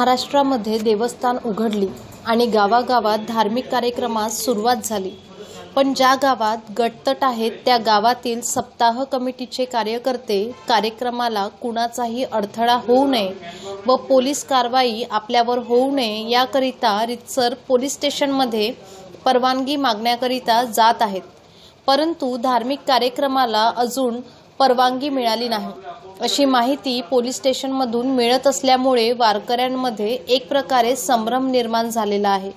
महाराष्ट्रामध्ये देवस्थान उघडली आणि गावागावात धार्मिक कार्यक्रमास सुरुवात झाली. पण ज्या गावात गटतट आहेत त्या गावातील सप्ताह कमिटीचे कार्यकर्ते कार्यक्रमाला कुणाचाही अडथळा होऊ नये व पोलीस कारवाई आपल्यावर होऊ नये याकरिता रितसर पोलीस स्टेशनमध्ये परवानगी मागण्याकरिता जात आहेत. परंतु धार्मिक कार्यक्रमाला अजून परवानगी मिळाली नाही. अशी माहिती पोलीस स्टेशनमधून मिळत असल्यामुळे वारकऱ्यांमध्ये एक प्रकारे संभ्रम निर्माण झालेला आहे.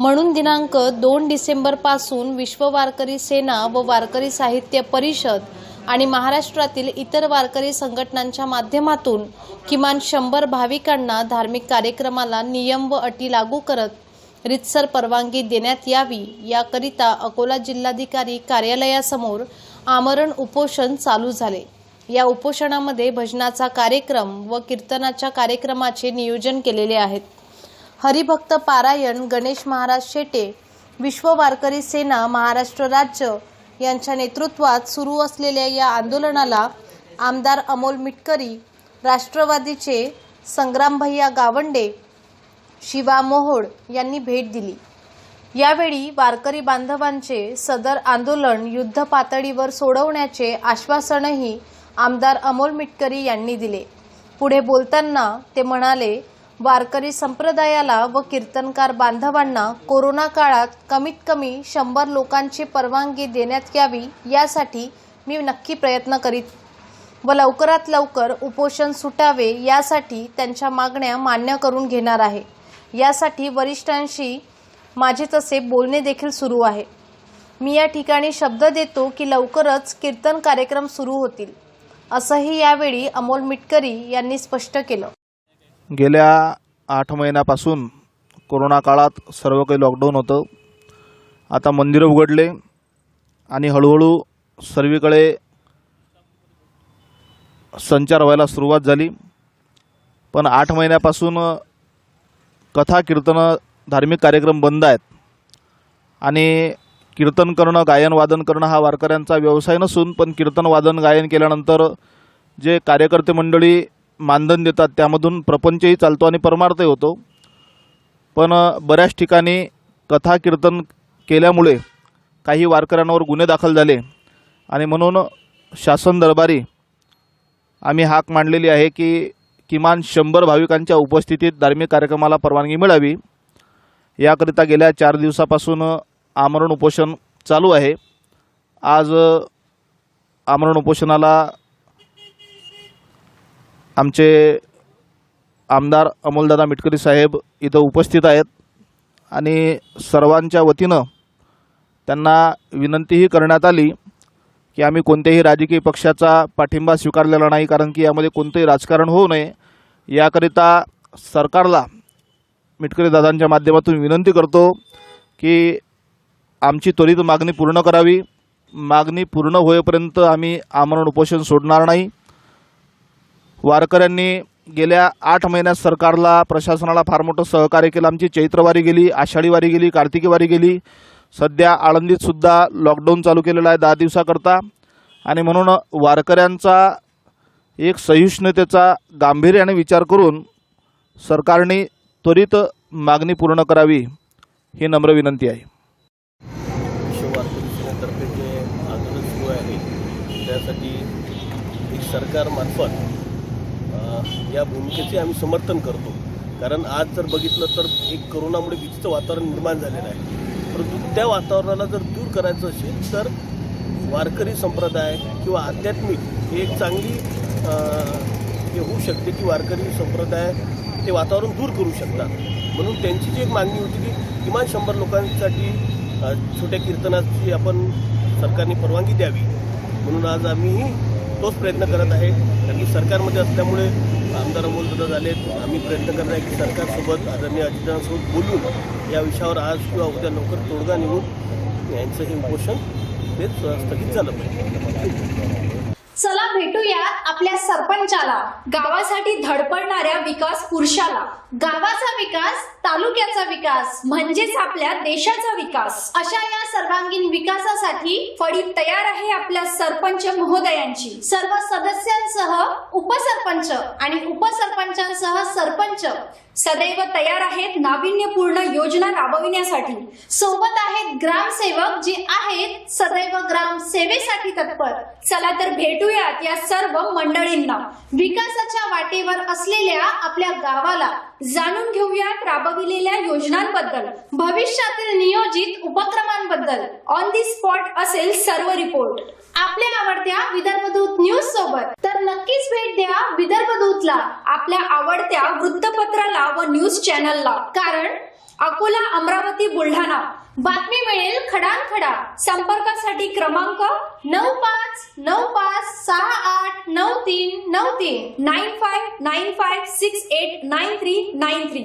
म्हणून दिनांक दोन डिसेंबरपासून विश्व वारकरी सेना व वारकरी साहित्य परिषद आणि महाराष्ट्रातील इतर वारकरी संघटनांच्या माध्यमातून किमान शंभर भाविकांना धार्मिक कार्यक्रमाला नियम व अटी लागू करत रितसर परवानगी देण्यात यावी याकरिता अकोला जिल्हाधिकारी कार्यालयासमोर आमरण उपोषण चालू झाले. या उपोषणामध्ये भजनाचा कार्यक्रम व कीर्तनाच्या कार्यक्रमाचे नियोजन केलेले आहेत. हरिभक्त पारायण गणेश महाराज शेटे विश्व वारकरी सेना महाराष्ट्र राज्य यांच्या नेतृत्वात सुरू असलेल्या या आंदोलनाला आमदार अमोल मिटकरी राष्ट्रवादीचे संग्रामभैया गावंडे शिवा मोहोड यांनी भेट दिली. यावेळी वारकरी बांधवांचे सदर आंदोलन युद्ध पातळीवर सोडवण्याचे आश्वासनही आमदार अमोल मिटकरी यांनी दिले. पुढे बोलताना ते म्हणाले वारकरी संप्रदायाला व कीर्तनकार बांधवांना कोरोना काळात कमीत कमी शंभर लोकांची परवानगी देण्यात यावी यासाठी मी नक्की प्रयत्न करीत. व लवकरात लवकर उपोषण सुटावे यासाठी त्यांच्या मागण्या मान्य करून घेणार आहे. यासाठी वरिष्ठांशी माझे तसे बोलणे देखील सुरू आहे. मी या ठिकाणी शब्द देतो की लवकरच कीर्तन कार्यक्रम सुरू होतील असंही यावेळी अमोल मिटकरी यांनी स्पष्ट केलं. गेल्या आठ महिन्यापासून कोरोना काळात सर्व काही लॉकडाऊन होतं. आता मंदिरं उघडले आणि हळूहळू सर्वीकडे संचार व्हायला सुरुवात झाली. पण आठ महिन्यापासून कथा कीर्तनं धार्मिक कार्यक्रम बंद आहेत. आणि कीर्तन करणं गायन वादन करणं हा वारकऱ्यांचा व्यवसाय नसून पण कीर्तन वादन गायन केल्यानंतर जे कार्यकर्ते मंडळी मानधन देतात त्यामधून प्रपंचही चालतो आणि परमार्थही होतो. पण बऱ्याच ठिकाणी कथा कीर्तन केल्यामुळे काही वारकऱ्यांवर गुन्हे दाखल झाले. आणि म्हणून शासन दरबारी आम्ही हाक मांडलेली आहे की किमान शंभर भाविकांच्या उपस्थितीत धार्मिक कार्यक्रमाला परवानगी मिळावी. याकरिता गेल्या चार दिवसापासून आमरण उपोषण चालू आहे. आज आमरण उपोषणाला आमचे आमदार अमोलदादा मिटकरी साहेब इथं उपस्थित आहेत आणि सर्वांच्या वतीनं त्यांना विनंतीही करण्यात आली की आम्ही कोणत्याही राजकीय पक्षाचा पाठिंबा स्वीकारलेला नाही कारण की यामध्ये कोणतंही राजकारण होऊ नये. याकरिता सरकारला मिटकरी दादांच्या माध्यमातून विनंती करतो की आमची त्वरित मागणी पूर्ण करावी. मागणी पूर्ण होईपर्यंत आम्ही आमरण उपोषण सोडणार नाही. वारकऱ्यांनी गेल्या आठ महिन्यात सरकारला प्रशासनाला फार मोठं सहकार्य केलं. आमची चैत्रवारी गेली आषाढी वारी गेली कार्तिकी वारी गेली. सध्या आळंदीतसुद्धा लॉकडाऊन चालू केलेलं आहे दहा दिवसाकरता. आणि म्हणून वारकऱ्यांचा एक सहिष्णुतेचा गांभीर्याने विचार करून सरकारने त्वरित मागणी पूर्ण करावी ही नम्र विनंती आहे. वारकरी जे आंदोलन सुरू आहे त्यासाठी एक सरकारमार्फत या भूमिकेचे आम्ही समर्थन करतो. कारण आज जर बघितलं तर एक करोनामुळे भीतीचं वातावरण निर्माण झालेलं आहे. परंतु त्या वातावरणाला जर दूर करायचं असेल तर वारकरी संप्रदाय किंवा आध्यात्मिक ही एक चांगली हे होऊ शकते की वारकरी संप्रदाय ते वातावरण दूर करू शकतात. म्हणून त्यांची जी एक मागणी होती की किमान शंभर लोकांसाठी छोट्या कीर्तनाची आपण सरकारने परवानगी द्यावी. म्हणून आज आम्हीही तोच प्रयत्न करत आहे. कारण की सरकारमध्ये असल्यामुळे आमदार अमोल दादा झालेत. आम्ही प्रयत्न करत आहे की सरकारसोबत आदरणीय अजितदादांसोबत बोलून या विषयावर आज किंवा उद्या लवकर तोडगा निघून यांचं हे उपोषण तेच स्थगित झालं पाहिजे. चला भेटूया आपल्या सरपंचाला. गावासाठी धडपडणाऱ्या विकास पुरुषाला. गावाचा विकास तालुक्याचा विकास म्हणजेच आपल्या देशाचा विकास. अशा या सर्वांगीण विकासासाठी फळी तयार आहे आपल्या सरपंच महोदयांची. सर्व सदस्यांसह उपसरपंच आणि उपसरपंचांसह सरपंच. सदैव तयार आहेत नाविन्यपूर्ण योजना राबविण्यासाठी. सोबत आहेत ग्रामसेवक जे आहेत सदैव ग्राम सेवेसाठी तत्पर. चला तर भेटूयात या सर्व मंडळींना. विकासाच्या वाटेवर असलेल्या आपल्या गावाला जाणून घेऊयात राबविलेल्या योजनांबद्दल. भविष्यातील नियोजित उपक्रमांबद्दल. ऑन दी स्पॉट असेल सर्व रिपोर्ट आपल्या आवडत्या विदर्भदूत न्यूज सोबत. भेट द्या विदर्भदूतला आपल्या आवडत्या वृत्तपत्राला व न्यूज चॅनलला. कारण अकोला अमरावती बुलढाणा. बातमी मिळेल खडानखडा संपर्कासाठी क्रमांक नऊ पाच नऊ पाच सहा आठ नऊ तीन नऊ तीन. Nine five nine five six eight nine three nine three.